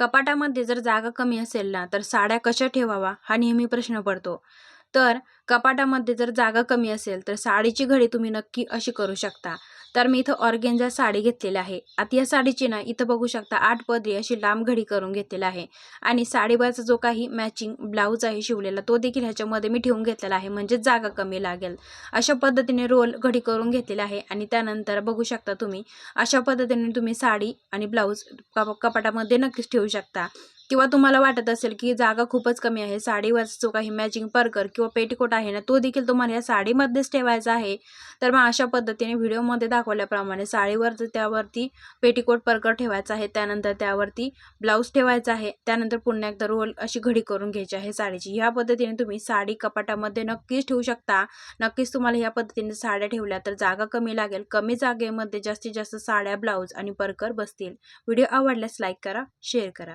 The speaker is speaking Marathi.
कपाटामध्ये जर जागा कमी असेल ना तर साड्या कशा ठेवावा हा नेहमी प्रश्न पडतो. तर कपाटामध्ये जर जागा कमी असेल तर साडीची घडी तुम्ही नक्की अशी करू शकता. तर मी इथं ऑर्गेंजा साडी घेतलेली आहे. आता या साडीची ना इथं बघू शकता आठ पदरी अशी लांब घडी करून घेतलेला आहे. आणि साडीवरचा जो काही मॅचिंग ब्लाऊज आहे शिवलेला तो देखील ह्याच्यामध्ये मी ठेवून घेतलेला आहे. म्हणजे जागा कमी लागेल. अशा पद्धतीने रोल घडी करून घेतलेला आहे. आणि त्यानंतर बघू शकता तुम्ही अशा पद्धतीने तुम्ही साडी आणि ब्लाऊज कप कपाटामध्ये नक्कीच ठेवू शकता. किंवा तुम्हाला वाटत असेल की जागा खूपच कमी आहे साडीवर जो काही मॅचिंग पर्कर किंवा पेटीकोट आहे ना तो देखील तुम्हाला या साडीमध्येच ठेवायचा आहे. तर मग अशा पद्धतीने व्हिडिओमध्ये दाखवल्याप्रमाणे साडीवर त्यावरती पेटीकोट पर्कर ठेवायचा आहे त्यानंतर त्यावरती ब्लाऊज ठेवायचा आहे त्यानंतर पुन्हा एकदा रोल अशी घडी करून घ्यायची आहे साडीची. ह्या पद्धतीने तुम्ही साडी कपाटामध्ये नक्कीच ठेवू शकता. नक्कीच तुम्हाला ह्या पद्धतीने साड्या ठेवल्या तर जागा कमी लागेल. कमी जागेमध्ये जास्तीत जास्त साड्या ब्लाऊज आणि पर्कर बसतील. व्हिडिओ आवडल्यास लाईक करा शेअर करा.